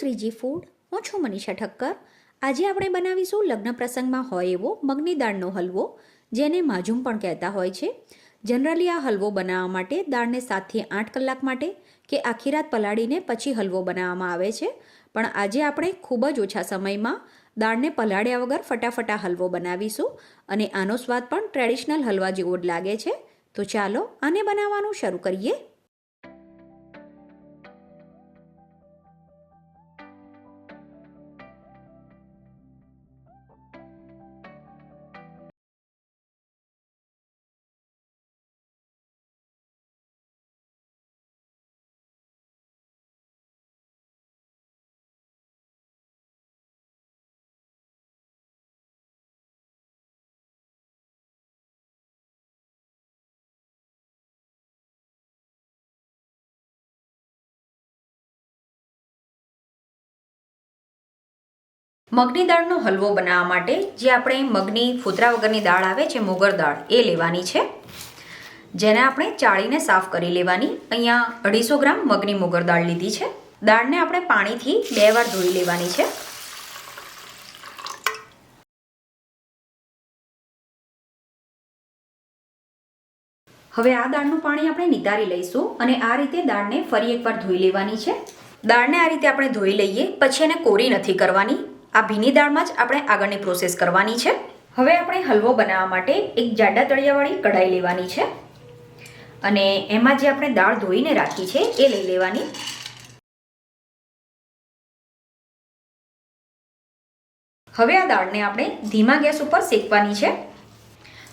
Shriji food, હું છું મનીષા ઠક્કર. આજે આપણે બનાવીશું લગ્ન પ્રસંગમાં હોય એવો મગની દાળનો હલવો, જેને માજુમ પણ કહેતા હોય છે. જનરલી આ હલવો બનાવવા માટે દાળને સાતથી આઠ કલાક માટે કે આખી રાત પલાળીને પછી હલવો બનાવવામાં આવે છે. પણ આજે આપણે ખૂબ જ ઓછા સમયમાં દાળને પલાળ્યા વગર ફટાફટા હલવો બનાવીશું અને આનો સ્વાદ પણ ટ્રેડિશનલ હલવા જેવો જ લાગે છે. તો ચાલો આને બનાવવાનું શરૂ કરીએ. મગની દાળનો હલવો બનાવવા માટે જે આપણે મગની ફૂતરા વગરની દાળ આવે છે, મોગર દાળ, એ લેવાની છે. જેને આપણે ચાળીને સાફ કરી લેવાની. અહીંયા અઢીસો ગ્રામ મગની મોગર દાળ લીધી છે. દાળને આપણે પાણીથી બે વાર ધોઈ લેવાની છે. હવે આ દાળનું પાણી આપણે નિતારી લઈશું અને આ રીતે દાળને ફરી એકવાર ધોઈ લેવાની છે. દાળને આ રીતે આપણે ધોઈ લઈએ, પછી એને કોરી નથી કરવાની. આ ભીની દાળમાં જ આપણે આગળની પ્રોસેસ કરવાની છે. હવે આપણે હલવો બનાવવા માટે એક જાડા તળિયાવાળી કઢાઈ લેવાની છે. અને એમાં જે આપણે દાળ ધોઈને રાખી છે, એ લઈ લેવાની. હવે આ દાળને આપણે ધીમા ગેસ ઉપર શેકવાની છે.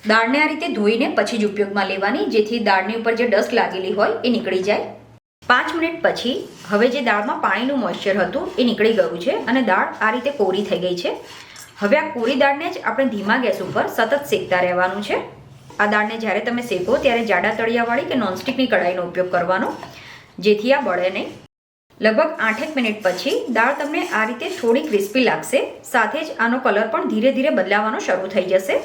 દાળને આ રીતે ધોઈને પછી જ ઉપયોગમાં લેવાની, જેથી દાળની ઉપર જે ડસ્ટ લાગેલી હોય એ નીકળી જાય. પાંચ મિનિટ પછી હવે જે દાળમાં પાણીનું મોઇશ્ચર હતું એ નીકળી ગયું છે અને દાળ આ રીતે કોરી થઈ ગઈ છે. હવે આ કોરી દાળને જ આપણે ધીમા ગેસ ઉપર સતત શેકતા રહેવાનું છે. આ દાળને જ્યારે તમે શેકો ત્યારે જાડા તળિયાવાળી કે નોનસ્ટિકની કઢાઈનો ઉપયોગ કરવાનો, જેથી આ બળે નહીં. લગભગ આઠેક મિનિટ પછી દાળ તમને આ રીતે થોડી ક્રિસ્પી લાગશે, સાથે જ આનો કલર પણ ધીરે ધીરે બદલાવાનો શરૂ થઈ જશે.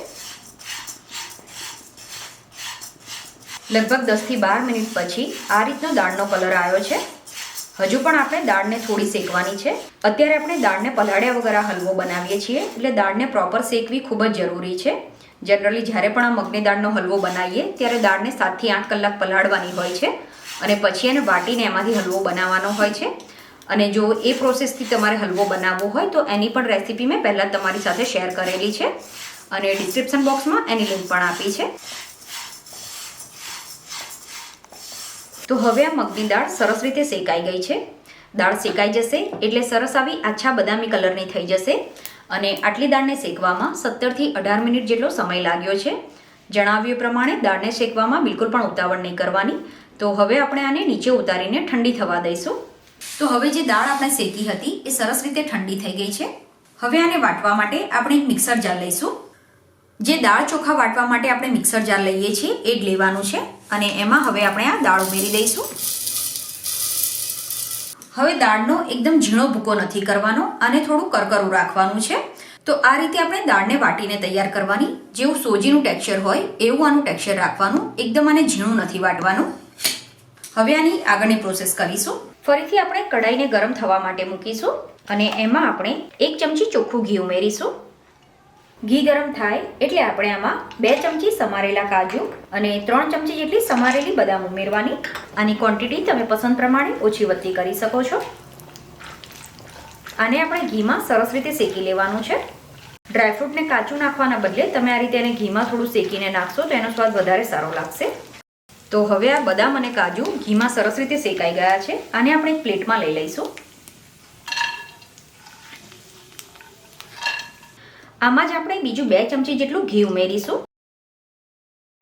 લગભગ દસથી બાર મિનિટ પછી આ રીતનો દાળનો કલર આવ્યો છે. હજુ પણ આપણે દાળને થોડી શેકવાની છે. અત્યારે આપણે દાળને પલાળ્યા વગર આ હલવો બનાવીએ છીએ, એટલે દાળને પ્રોપર શેકવી ખૂબ જ જરૂરી છે. જનરલી જ્યારે પણ આ મગની દાળનો હલવો બનાવીએ, ત્યારે દાળને સાતથી આઠ કલાક પલાળવાની હોય છે અને પછી એને વાટીને એમાંથી હલવો બનાવવાનો હોય છે. અને જો એ પ્રોસેસથી તમારે હલવો બનાવવો હોય, તો એની પણ રેસીપી મેં પહેલાં તમારી સાથે શેર કરેલી છે. અને ડિસ્ક્રિપ્શન બોક્સમાં એની લિંક પણ આપી છે. તો હવે આ મગની દાળ સરસ રીતે શેકાઈ ગઈ છે. દાળ શેકાઈ જશે એટલે સરસ આવી આછા બદામી કલરની થઈ જશે અને આટલી દાળને શેકવામાં સત્તરથી અઢાર મિનિટ જેટલો સમય લાગ્યો છે. જણાવ્યું પ્રમાણે દાળને શેકવામાં બિલકુલ પણ ઉતાવળ નહીં કરવાની. તો હવે આપણે આને નીચે ઉતારીને ઠંડી થવા દઈશું. તો હવે જે દાળ આપણે શેકી હતી એ સરસ રીતે ઠંડી થઈ ગઈ છે. હવે આને વાટવા માટે આપણે એક મિક્સર જાર લઈશું. જે દાળ ચોખા વાટવા માટે આપણે મિક્સર જાર લઈએ છીએ, એ જ લેવાનું છે. અને એમાં હવે આપણે આ દાળ ઉમેરી દઈશું. હવે દાળનો એકદમ ઝીણો ભૂકો નથી કરવાનો અને થોડું કરકરું રાખવાનું છે. તો આ રીતે આપણે દાળને વાટીને તૈયાર કરવાની. જેવું સોજીનું ટેક્સચર હોય, એવું આનું ટેક્સચર રાખવાનું. એકદમ આને ઝીણું નથી વાટવાનું. હવે આની આગળની પ્રોસેસ કરીશું. ફરીથી આપણે કઢાઈને ગરમ થવા માટે મૂકીશું. અને એમાં આપણે એક ચમચી ચોખ્ખું ઘી ઉમેરીશું. ઘી ગરમ થાય એટલે આપણે આમાં બે ચમચી સમારેલા કાજુ અને ત્રણ ચમચી જેટલી સમારેલી બદામ ઉમેરવાની. આની ક્વોન્ટિટી તમે પસંદ પ્રમાણે ઓછી વધતી કરી શકો છો. આને આપણે ઘીમાં સરસ રીતે શેકી લેવાનું છે. ડ્રાયફ્રૂટને કાચું નાખવાના બદલે તમે આ રીતે એને ઘીમાં થોડું શેકીને નાખશો તો એનો સ્વાદ વધારે સારો લાગશે. તો હવે આ બદામ અને કાજુ ઘીમાં સરસ રીતે શેકાઈ ગયા છે. આને આપણે એક પ્લેટમાં લઈ લઈશું. આમાં જ આપણે બીજું બે ચમચી જેટલું ઘી ઉમેરીશું.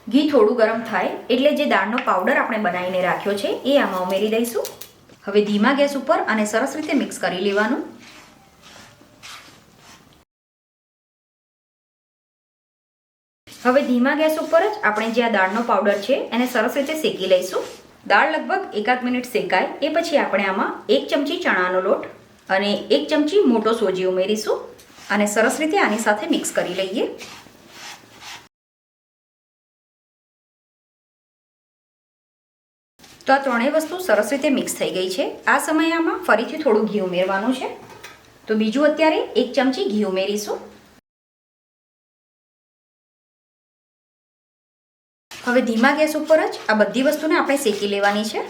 ઘી થોડું ગરમ થાય એટલે જે દાળનો પાવડર આપણે બનાવીને રાખ્યો છે, એ આમાં ઉમેરી દઈશું. હવે ધીમા ગેસ ઉપર અને સરસ રીતે મિક્સ કરી લેવાનું. હવે ધીમા ગેસ ઉપર જ આપણે જે આ દાળનો પાવડર છે, એને સરસ રીતે શેકી લઈશું. દાળ લગભગ એકાદ મિનિટ શેકાય, એ પછી આપણે આમાં એક ચમચી ચણાનો લોટ અને એક ચમચી મોટો સોજી ઉમેરીશું. અને સરસ રીતે આની સાથે મિક્સ કરી લઈએ. તો આ ત્રણેય વસ્તુ સરસ રીતે મિક્સ થઈ ગઈ છે. આ સમયે આમાં ફરીથી થોડું ઘી ઉમેરવાનું છે. તો બીજું અત્યારે એક ચમચી ઘી ઉમેરીશું. હવે ધીમા ગેસ ઉપર જ આ બધી વસ્તુને આપણે શેકી લેવાની છે.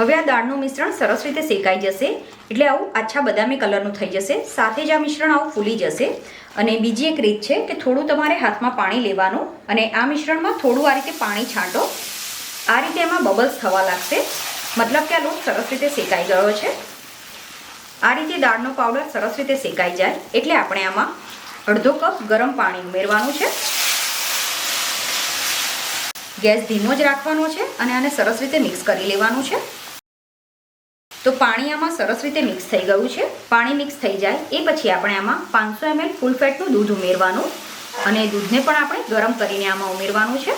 હવે આ દાળનું મિશ્રણ સરસ રીતે શેકાઈ જશે. એટલે આવું આછા બદામી કલરનું થઈ જશે. સાથે જ આ મિશ્રણ આવું ફૂલી જશે. અને બીજી એક રીત છે કે થોડું તમારે હાથમાં પાણી લેવાનું અને આ મિશ્રણમાં થોડું આ રીતે પાણી છાંટો. આ રીતે એમાં બબલ્સ થવા લાગશે. મતલબ કે આ લોટ સરસ રીતે શેકાઈ ગયો છે. આ રીતે દાળનો પાવડર સરસ રીતે શેકાઈ જાય. એટલે આપણે આમાં અડધો કપ ગરમ પાણી ઉમેરવાનું છે. ગેસ ધીમો જ રાખવાનો છે અને આને સરસ રીતે મિક્સ કરી લેવાનું છે. તો પાણી આમાં સરસ રીતે મિક્સ થઈ ગયું છે. પાણી મિક્સ થઈ જાય એ પછી આપણે આમાં પાંચસો એમએલ ફૂલ ફેટનું દૂધ ઉમેરવાનું અને દૂધને પણ આપણે ગરમ કરીને આમાં ઉમેરવાનું છે.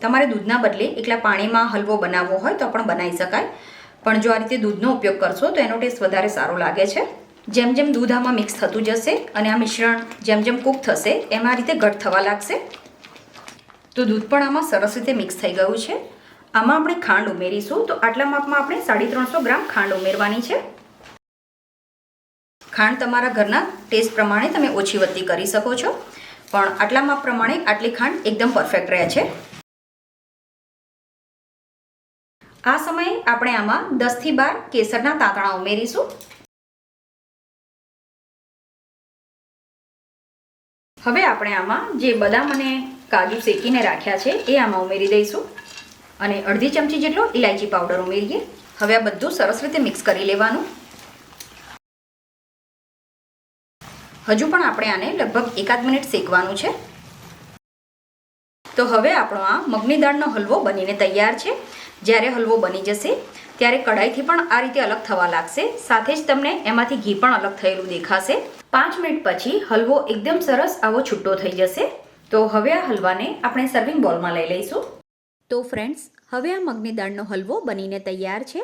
તમારે દૂધના બદલે એકલા પાણીમાં હલવો બનાવવો હોય તો પણ બનાવી શકાય. પણ જો આ રીતે દૂધનો ઉપયોગ કરશો તો એનો ટેસ્ટ વધારે સારો લાગે છે. જેમ જેમ દૂધ આમાં મિક્સ થતું જશે અને આ મિશ્રણ જેમ જેમ કૂક થશે, એમ રીતે ઘટ થવા લાગશે. તો દૂધ પણ આમાં સરસ રીતે મિક્સ થઈ ગયું છે. આમાં આપણે ખાંડ ઉમેરીશું. તો આટલા માપમાં આપણે સાડી ત્રણસો ગ્રામ ખાંડ ઉમેરવાની છે. ખાંડ તમારા ઘરના ટેસ્ટ પ્રમાણે તમે ઓછી વધતી કરી શકો છો. પણ આટલા માપ પ્રમાણે આટલી ખાંડ એકદમ પરફેક્ટ રહે છે. આ સમયે આપણે આમાં દસથી બાર કેસરના તાંતણા ઉમેરીશું. હવે આપણે આમાં જે બદામ અને કાજુ શેકીને રાખ્યા છે, એ આમાં ઉમેરી દઈશું. અને અડધી ચમચી જેટલો ઇલાયચી પાવડર ઉમેરીએ. હવે આ બધું સરસ રીતે મિક્સ કરી લેવાનું. હજુ પણ આપણે આને લગભગ એકાદ મિનિટ શેકવાનું છે. તો હવે આપણો આ મગની દાળનો હલવો બનીને તૈયાર છે. જ્યારે હલવો બની જશે, ત્યારે કઢાઈથી પણ આ રીતે અલગ થવા લાગશે. સાથે જ તમને એમાંથી ઘી પણ અલગ થયેલું દેખાશે. પાંચ મિનિટ પછી હલવો એકદમ સરસ આવો છૂટો થઈ જશે. તો હવે આ હલવાને આપણે સર્વિંગ બોલમાં લઈ લઈશું. તો ફ્રેન્ડ્સ હવે આ મગની દાળનો હલવો બનીને તૈયાર છે.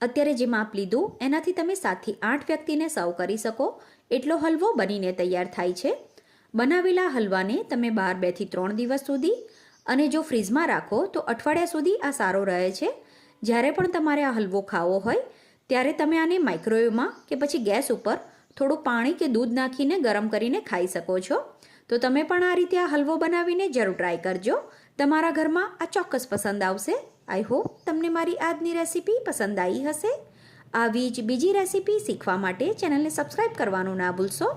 અત્યારે જે માપ લીધું, એનાથી તમે સાતથી આઠ વ્યક્તિને સર્વ કરી શકો. એટલો હલવો બનીને તૈયાર થાય છે. બનાવેલા હલવાને તમે બાર બેથી ત્રણ દિવસ સુધી અને જો ફ્રીજમાં રાખો, તો અઠવાડિયા સુધી આ સારો રહે છે. જ્યારે પણ તમારે આ હલવો ખાવો હોય, ત્યારે તમે આને માઇક્રોવેવમાં કે પછી ગેસ ઉપર થોડું પાણી કે દૂધ નાખીને ગરમ કરીને ખાઈ શકો છો. તો તમે પણ આ રીતે આ હલવો બનાવીને જરૂર ટ્રાય કરજો. તમારા ઘરમાં આ ચોક્કસ પસંદ આવશે. આઈ હોપ તમને મારી આજની રેસીપી પસંદ આવી હશે. આવી જ બીજી રેસીપી શીખવા માટે ચેનલને સબસ્ક્રાઈબ કરવાનું ના ભૂલશો.